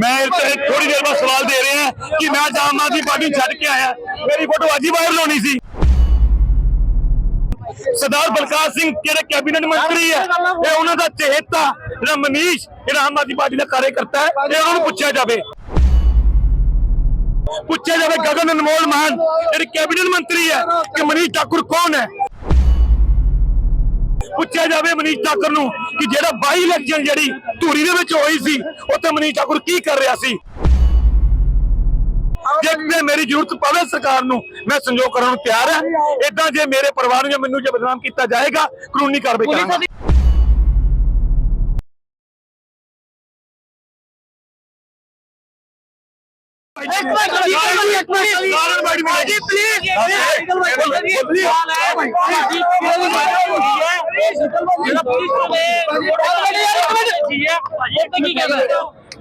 ਮੈਂ ਥੋੜੀ ਦੇਰ ਬਾਅਦ ਸਵਾਲ ਦੇ ਰਿਹਾ ਹਾਂ ਕਿ ਮੈਂ ਆਮ ਆਦਮੀ ਪਾਰਟੀ ਛੱਡ ਕੇ ਆਇਆ। ਮੇਰੀ ਫੋਟੋ ਅੱਜ ਹੀ ਵਾਇਰਲ ਹੋਣੀ ਸੀ। ਸਰਦਾਰ ਬਲਕਾਰ ਸਿੰਘ ਜਿਹੜੇ ਕੈਬਨਿਟ ਮੰਤਰੀ ਹੈ, ਇਹ ਉਹਨਾਂ ਦਾ ਚਹੇਤਾ ਜਿਹੜਾ ਮਨੀਸ਼, ਜਿਹੜਾ ਆਮ ਆਦਮੀ ਪਾਰਟੀ ਦਾ ਕਾਰਜਕਰਤਾ ਹੈ, ਇਹ ਉਹਨਾਂ ਨੂੰ ਪੁੱਛਿਆ ਜਾਵੇ। ਪੁੱਛਿਆ ਜਾਵੇ ਗਗਨ ਅਨਮੋਲ ਮਾਨ, ਜਿਹੜੇ ਕੈਬਨਿਟ ਮੰਤਰੀ ਹੈ, ਕਿ ਮਨੀਸ਼ ਠਾਕੁਰ ਕੌਣ ਹੈ? ਪੁੱਛਿਆ ਜਾਵੇ ਮਨੀਸ਼ ਠਾਕੁਰ ਨੂੰ ਕਿ ਜਿਹੜਾ ਬਾਈ ਇਲੈਕਸ਼ਨ ਜਿਹੜੀ ਧੂਰੀ ਦੇ ਵਿੱਚ ਹੋਈ ਸੀ ਉੱਥੇ ਮਨੀਸ਼ ਠਾਕੁਰ ਕੀ ਕਰ ਰਿਹਾ ਸੀ ਜੇ ਮੇਰੀ ਜ਼ਰੂਰਤ ਪਵੇ ਸਰਕਾਰ ਨੂੰ ਮੈਂ ਸੰਯੋਗ ਕਰਨ ਨੂੰ ਤਿਆਰ ਹਾਂ ਇਦਾਂ ਜੇ ਮੇਰੇ ਪਰਿਵਾਰ ਨੂੰ ਜਾਂ ਮੈਨੂੰ ਜੇ ਬਦਨਾਮ ਕੀਤਾ ਜਾਏਗਾ ਕਾਨੂੰਨੀ ਕਾਰਵਾਈ ਕਰਾਂਗਾ ਇੱਕ ਮਿੰਟ ਜੀ, ਇੱਕ ਮਿੰਟ, ਇੱਕ ਮਿੰਟ। ਜੀ ਪਲੀਜ਼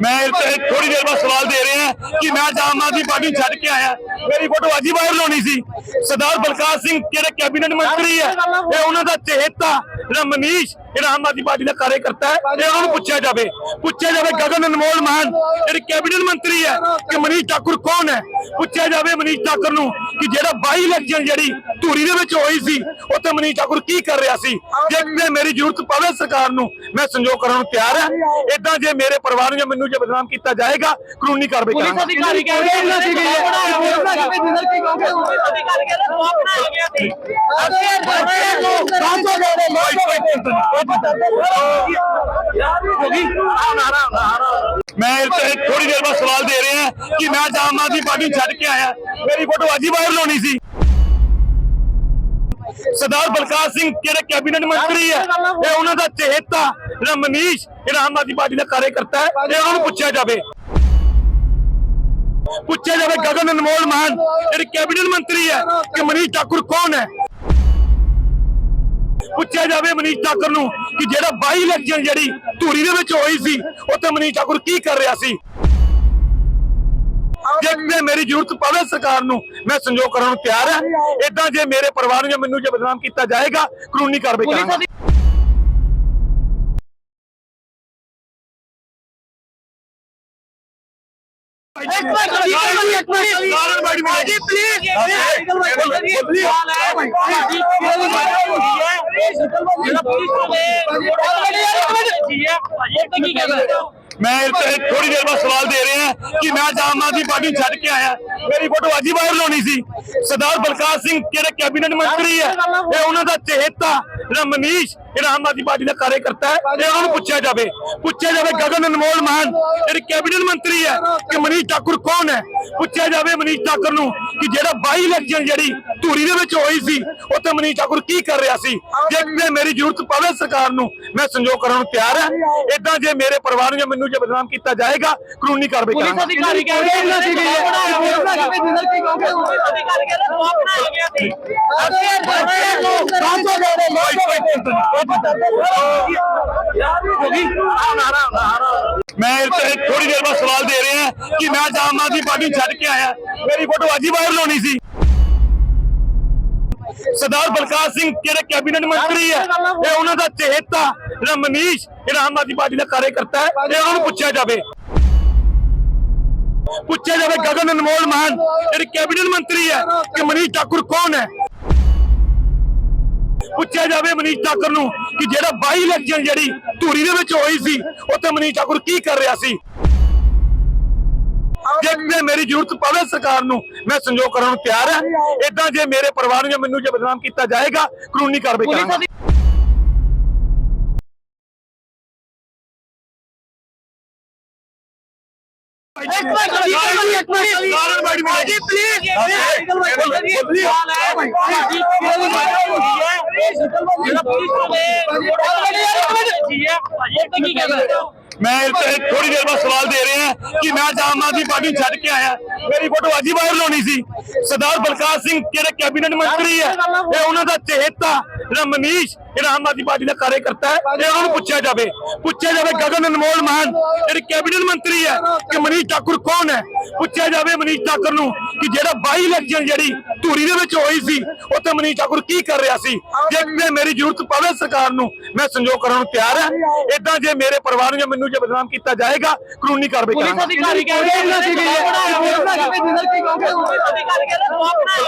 ਮੈਂ ਥੋੜੀ ਦੇਰ ਬਾਅਦ ਸਵਾਲ ਦੇ ਰਿਹਾ ਕਿ ਮੈਂ ਤਾਂ ਆਮ ਆਦਮੀ ਪਾਰਟੀ ਛੱਡ ਕੇ ਆਇਆ ਮੇਰੀ ਫੋਟੋ ਅੱਜ ਹੀ ਵਾਇਰਲ ਹੋਣੀ ਸੀ ਸਰਦਾਰ ਬਲਕਾਰ ਸਿੰਘ ਜਿਹੜੇ ਕੈਬਨਿਟ ਮੰਤਰੀ ਹੈ ਇਹ ਉਹਨਾਂ ਦਾ ਚਹੇਤਾ ਜਿਹੜਾ ਮਨੀਸ਼ ਜਿਹੜਾ ਆਮ ਆਦਮੀ ਪਾਰਟੀ ਦਾ ਕਾਰਜਕਰਤਾ ਹੈ ਇਹ ਉਹਨਾਂ ਨੂੰ ਪੁੱਛਿਆ ਜਾਵੇ। ਪੁੱਛਿਆ ਜਾਵੇ ਗਗਨ ਅਨਮੋਲ ਮਾਨ ਜਿਹੜੇ ਕੈਬਨਿਟ ਮੰਤਰੀ ਹੈ ਕਿ ਮਨੀਸ਼ ਠਾਕੁਰ ਕੌਣ ਹੈ? ਪੁੱਛਿਆ ਜਾਵੇ ਮਨੀਸ਼ ਠਾਕੁਰ ਨੂੰ ਕਿ ਜਿਹੜਾ ਬਾਈ ਇਲੈਕਸ਼ਨ ਜਿਹੜੀ ਧੂਰੀ ਦੇ ਵਿੱਚ ਹੋਈ ਸੀ ਉੱਥੇ ਮਨੀਸ਼ ਠਾਕੁਰ ਕੀ ਕਰ ਰਿਹਾ ਸੀ? ਜੇ ਕਿਤੇ ਮੇਰੀ ਜ਼ਰੂਰਤ ਪਵੇ ਸਰਕਾਰ ਨੂੰ ਮੈਂ ਸੰਯੋਗ ਕਰਨ ਨੂੰ ਤਿਆਰ ਹਾਂ। ਇਦਾਂ ਜੇ ਮੇਰੇ ਪਰਿਵਾਰ ਨੂੰ ਜਾਂ ਮੈਨੂੰ ਜੇ ਬਦਨਾਮ ਕੀਤਾ ਜਾਏਗਾ ਕਾਨੂੰਨੀ ਕਾਰਵਾਈ ਪੁਲਿਸ ਕਰਾਂਗਾ। ਅਧਿਕਾਰੀ ਕਹਿ ਰਹੇ ਇਹਨਾਂ ਦੀ ਵੀ ਅਧਿਕਾਰੀ ਕਹਿ ਰਹੇ ਸਵਾਲ ਬਣਾਇਆ ਗਿਆ ਸੀ ਮੈਂ ਥੋੜੀ ਦੇਰ ਬਾਅਦ ਸਵਾਲ ਦੇ ਰਹੇ ਕਿ ਮੈਂ ਆਮ ਆਦਮੀ ਪਾਰਟੀ ਛੱਡ ਕੇ ਆਇਆ ਮੇਰੀ ਫੋਟੋ ਅੱਜ ਹੀ ਵਾਇਰਲ ਹੋਣੀ ਸੀ ਸਰਦਾਰ ਬਲਕਾਰ ਸਿੰਘ ਜਿਹੜੇ ਕੈਬਨਿਟ ਮੰਤਰੀ ਹੈ ਇਹ ਉਹਨਾਂ ਦਾ ਚਹੇਤਾ ਜਿਹੜਾ ਮਨੀਸ਼ ਜਿਹੜਾ ਆਮ ਆਦਮੀ ਪਾਰਟੀ ਦਾ ਕਾਰਜਕਰਤਾ ਹੈ ਇਹ ਉਹਨਾਂ ਨੂੰ ਪੁੱਛਿਆ ਜਾਵੇ ਪੁੱਛਿਆ ਜਾਵੇ ਗਗਨ ਅਨਮੋਲ ਮਾਨ ਜਿਹੜੇ ਕੈਬਨਿਟ ਮੰਤਰੀ ਹੈ ਕਿ ਮਨੀਸ਼ ਠਾਕੁਰ ਕੌਣ ਹੈ ਪੁੱਛਿਆ ਜਾਵੇ ਮਨੀਸ਼ ਠਾਕੁਰ ਨੂੰ ਕਿ ਜਿਹੜਾ ਬਾਈ ਇਲੈਕਸ਼ਨ ਜਿਹੜੀ ਧੂਰੀ ਦੇ ਵਿੱਚ ਹੋਈ ਸੀ ਉੱਥੇ ਮਨੀਸ਼ ਠਾਕੁਰ ਕੀ ਕਰ ਰਿਹਾ ਸੀ ਜੇ ਮੇਰੀ ਜ਼ਰੂਰਤ ਪਵੇ ਸਰਕਾਰ ਨੂੰ ਮੈਂ ਸੰਯੋਗ ਕਰਨ ਨੂੰ ਤਿਆਰ ਹਾਂ ਇਦਾਂ ਜੇ ਮੇਰੇ ਪਰਿਵਾਰ ਨੂੰ ਜਾਂ ਮੈਨੂੰ ਜੇ ਬਦਨਾਮ ਕੀਤਾ ਜਾਏਗਾ ਕਾਨੂੰਨੀ ਕਾਰਵਾਈ ਕਰਾਂਗਾ ਅਧਿਕਾਰੀ ਇੱਕ ਮਿੰਟ ਜੀ, ਇੱਕ ਮਿੰਟ, ਇੱਕ ਮਿੰਟ। ਜੀ ਮੈਂ ਥੋੜੀ ਦੇਰ ਬਾਅਦ ਸਵਾਲ ਦੇ ਰਿਹਾ ਕਿ ਮੈਂ ਤਾਂ ਆਮ ਆਦਮੀ ਪਾਰਟੀ ਛੱਡ ਕੇ ਆਇਆ ਮੇਰੀ ਫੋਟੋ ਅੱਜ ਹੀ ਵਾਇਰਲ ਹੋਣੀ ਸੀ ਸਰਦਾਰ ਬਲਕਾਰ ਸਿੰਘ ਜਿਹੜੇ ਕੈਬਨਿਟ ਮੰਤਰੀ ਹੈ ਇਹ ਉਹਨਾਂ ਦਾ ਚਹੇਤਾ ਜਿਹੜਾ ਮਨੀਸ਼ ਜਿਹੜਾ ਆਮ ਆਦਮੀ ਪਾਰਟੀ ਦਾ ਕਾਰਜਕਰਤਾ ਹੈ ਇਹ ਉਹਨਾਂ ਨੂੰ ਪੁੱਛਿਆ ਜਾਵੇ ਪੁੱਛਿਆ ਜਾਵੇ ਗਗਨ ਅਨਮੋਲ ਮਾਨ ਜਿਹੜੇ ਕੈਬਨਿਟ ਮੰਤਰੀ ਹੈ ਕਿ ਮਨੀਸ਼ ਠਾਕੁਰ ਕੌਣ ਹੈ ਪੁੱਛਿਆ ਜਾਵੇ ਮਨੀਸ਼ ਠਾਕੁਰ ਨੂੰ ਕਿ ਜਿਹੜਾ ਬਾਈ ਇਲੈਕਸ਼ਨ ਜਿਹੜੀ ਧੂਰੀ ਦੇ ਵਿੱਚ ਹੋਈ ਸੀ ਉੱਥੇ ਮਨੀਸ਼ ਠਾਕੁਰ ਕੀ ਕਰ ਰਿਹਾ ਸੀ ਜੇ ਮੇਰੀ ਜ਼ਰੂਰਤ ਪਵੇ ਸਰਕਾਰ ਨੂੰ ਮੈਂ ਸੰਯੋਗ ਕਰਨ ਨੂੰ ਤਿਆਰ ਹਾਂ ਇਦਾਂ ਜੇ ਮੇਰੇ ਪਰਿਵਾਰ ਨੂੰ ਜਾਂ ਮੈਨੂੰ ਜੇ ਬਦਨਾਮ ਕੀਤਾ ਜਾਏਗਾ ਕਾਨੂੰਨੀ ਕਾਰਵਾਈ ਪੁਲਿਸ ਕਰਾਂਗਾ ਅਧਿਕਾਰੀ ਕਹਿ ਰਹੇ ਦੀ ਵੀ ਅਧਿਕਾਰੀ ਕਹਿ ਰਹੇ ਸੀ ਮੈਂ ਥੋੜੀ ਦੇਰ ਬਾਅਦ ਸਵਾਲ ਦੇ ਰਹੇ ਹਾਂ ਕਿ ਮੈਂ ਤਾਂ ਆਮ ਆਦਮੀ ਪਾਰਟੀ ਛੱਡ ਕੇ ਆਇਆ ਮੇਰੀ ਫੋਟੋ ਅੱਜ ਹੀ ਵਾਇਰਲ ਹੋਣੀ ਸੀ ਸਰਦਾਰ ਬਲਕਾਰ ਸਿੰਘ ਜਿਹੜੇ ਕੈਬਨਿਟ ਮੰਤਰੀ ਹੈ ਇਹ ਉਹਨਾਂ ਦਾ ਚਹੇਤਾ ਜਿਹੜਾ ਮਨੀਸ਼ ਜਿਹੜਾ ਆਮ ਆਦਮੀ ਪਾਰਟੀ ਦਾ ਕਾਰਜਕਰਤਾ ਹੈ ਇਹ ਉਹਨਾਂ ਨੂੰ ਪੁੱਛਿਆ ਜਾਵੇ ਪੁੱਛਿਆ ਜਾਵੇ ਗਗਨ ਅਨਮੋਲ ਮਾਨ ਜਿਹੜੇ ਕੈਬਨਿਟ ਮੰਤਰੀ ਹੈ ਕਿ ਮਨੀਸ਼ ਠਾਕੁਰ ਕੌਣ ਹੈ ਪੁੱਛਿਆ ਜਾਵੇ ਮਨੀਸ਼ ਠਾਕੁਰ ਨੂੰ ਕਿ ਜਿਹੜਾ ਬਾਈ ਇਲੈਕਸ਼ਨ ਜਿਹੜੀ ਧੂਰੀ ਦੇ ਵਿੱਚ ਹੋਈ ਸੀ ਉੱਥੇ ਮਨੀਸ਼ ਠਾਕੁਰ ਕੀ ਕਰ ਰਿਹਾ ਸੀ? ਜੇ ਮੇਰੀ ਜ਼ਰੂਰਤ ਪਵੇ ਸਰਕਾਰ ਨੂੰ ਮੈਂ ਸੰਯੋਗ ਕਰਨ ਨੂੰ ਤਿਆਰ ਹਾਂ। ਇਦਾਂ ਜੇ ਮੇਰੇ ਪਰਿਵਾਰ ਨੂੰ ਜਾਂ ਮੈਨੂੰ ਜੇ ਬਦਨਾਮ ਕੀਤਾ ਜਾਏਗਾ ਕਾਨੂੰਨੀ ਕਾਰਵਾਈ ਕਰਾਂਗਾ। ਇੱਕ ਮਿੰਟ ਜੀ, ਇੱਕ ਮਿੰਟ। ਜੀ ਮੈਂ ਥੋੜੀ ਦੇਰ ਬਾਅਦ ਸਵਾਲ ਦੇ ਰਹੇ ਕਿ ਮੈਂ ਤਾਂ ਆਮ ਆਦਮੀ ਪਾਰਟੀ ਛੱਡ ਕੇ ਆਇਆ। ਮੇਰੀ ਫੋਟੋ ਅੱਜ ਹੀ ਵਾਇਰਲ ਹੋਣੀ ਸੀ। ਸਰਦਾਰ ਬਲਕਾਰ ਸਿੰਘ ਜਿਹੜੇ ਕੈਬਨਿਟ ਮੰਤਰੀ ਹੈ ਇਹ ਉਹਨਾਂ ਦਾ ਚਹੇਤਾ ਜਿਹੜਾ ਮਨੀਸ਼ ਜਿਹੜਾ ਆਮ ਆਦਮੀ ਪਾਰਟੀ ਦਾ ਕਾਰਜਕਰਤਾ ਹੈ ਇਹ ਉਹਨਾਂ ਨੂੰ ਪੁੱਛਿਆ ਜਾਵੇ ਪੁੱਛਿਆ ਜਾਵੇ ਗਗਨ ਅਨਮੋਲ ਮਾਨ ਜਿਹੜੇ ਕੈਬਨਿਟ ਮੰਤਰੀ ਹੈ ਕਿ ਮਨੀਸ਼ ਠਾਕੁਰ ਕੌਣ ਹੈ ਪੁੱਛਿਆ ਜਾਵੇ ਮਨੀਸ਼ ਠਾਕੁਰ ਨੂੰ ਕਿ ਜਿਹੜਾ ਬਾਈ ਇਲੈਕਸ਼ਨ ਜਿਹੜੀ ਧੂਰੀ ਦੇ ਵਿੱਚ ਹੋਈ ਸੀ ਉੱਥੇ ਮਨੀਸ਼ ਠਾਕੁਰ ਕੀ ਕਰ ਰਿਹਾ ਸੀ ਜੇ ਮੇਰੀ ਜ਼ਰੂਰਤ ਪਵੇ ਸਰਕਾਰ ਨੂੰ ਮੈਂ ਸੰਯੋਗ ਕਰਨ ਨੂੰ ਤਿਆਰ ਹਾਂ ਇਦਾਂ ਜੇ ਮੇਰੇ ਪਰਿਵਾਰ ਨੂੰ ਜਾਂ ਮੈਨੂੰ ਜੇ ਬਦਨਾਮ ਕੀਤਾ ਜਾਏਗਾ ਕਾਨੂੰਨੀ ਕਾਰਵਾਈ ਪੁਲਿਸ ਅਧਿਕਾਰੀ ਕਹਿੰਦੇ ਇਹਨਾਂ ਸੀ ਵੀ ਇਹ ਬਣਾ ਕੇ ਭੇਜੀ ਸਰ ਕੀ ਕਹੋਗੇ ਪੁਲਿਸ ਅਧਿਕਾਰੀ ਕਹਿੰਦੇ ਸਵਾ ਬਣਾਇਆ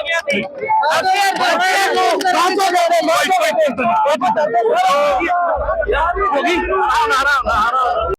ਗਿਆ ਸੀ ਅਸੀਂ ਸਾਂਝੋ